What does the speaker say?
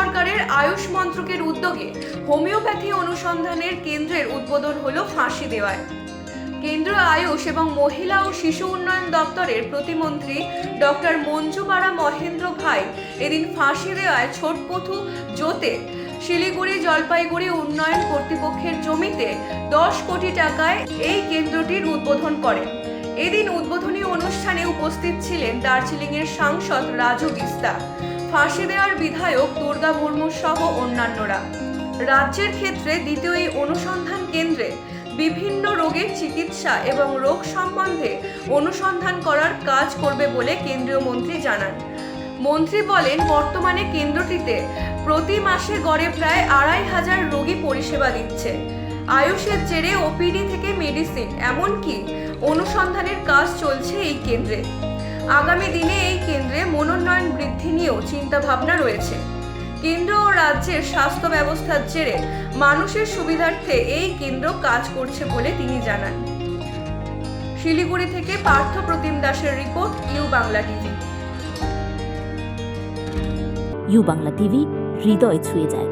কর্তৃপক্ষের উদ্যোগে হোমিওপ্যাথি অনুসন্ধানের কেন্দ্রের উদ্বোধন হলো ফাঁসি দেওয়ায়। কেন্দ্রীয় আয়ুষ এবং মহিলা ও শিশু উন্নয়ন দপ্তরের প্রতিমন্ত্রী ডক্টর মঞ্জুমারা মহেন্দ্র ভাই এদিন ফাঁসি দেওয়ায় ছোটপথু জোতে শিলিগুড়ি জলপাইগুড়ি উন্নয়ন কর্তৃপক্ষের জমিতে দশ কোটি টাকায় এই কেন্দ্রটির উদ্বোধন করেন। এদিন উদ্বোধনী অনুষ্ঠানে উপস্থিত ছিলেন দার্জিলিংয়ের সাংসদ রাজু বিস্তা। ফাঁসি দেওয়ার বিধায়ক দুর্গা মুর্মু সহ অন্যান্যরা। রাজ্যের ক্ষেত্রে দ্বিতীয় এই অনুসন্ধান কেন্দ্রে বিভিন্ন রোগের চিকিৎসা এবং রোগ সম্বন্ধে অনুসন্ধান করার কাজ করবে বলে কেন্দ্রীয় মন্ত্রী জানান। মন্ত্রী বলেন, বর্তমানে কেন্দ্রটিতে প্রতি মাসে গড়ে প্রায় আড়াই হাজার রোগী পরিষেবা দিচ্ছে। আয়ুষের জেরে ওপিডি থেকে মেডিসিন, এমনকি অনুসন্ধানের কাজ চলছে এই কেন্দ্রে। আগামী দিনে এই কেন্দ্রে মনোন্নয়ন বৃদ্ধি নিয়েও চিন্তাভাবনা রয়েছে। কেন্দ্র ও রাজ্যের স্বাস্থ্য ব্যবস্থার জেরে মানুষের সুবিধার্থে এই কেন্দ্র কাজ করছে বলে তিনি জানান। শিলিগুড়ি থেকে পার্থ প্রতিম দাসের report, U Bangla TV. U Bangla TV, হৃদয় ছুঁয়ে যায়।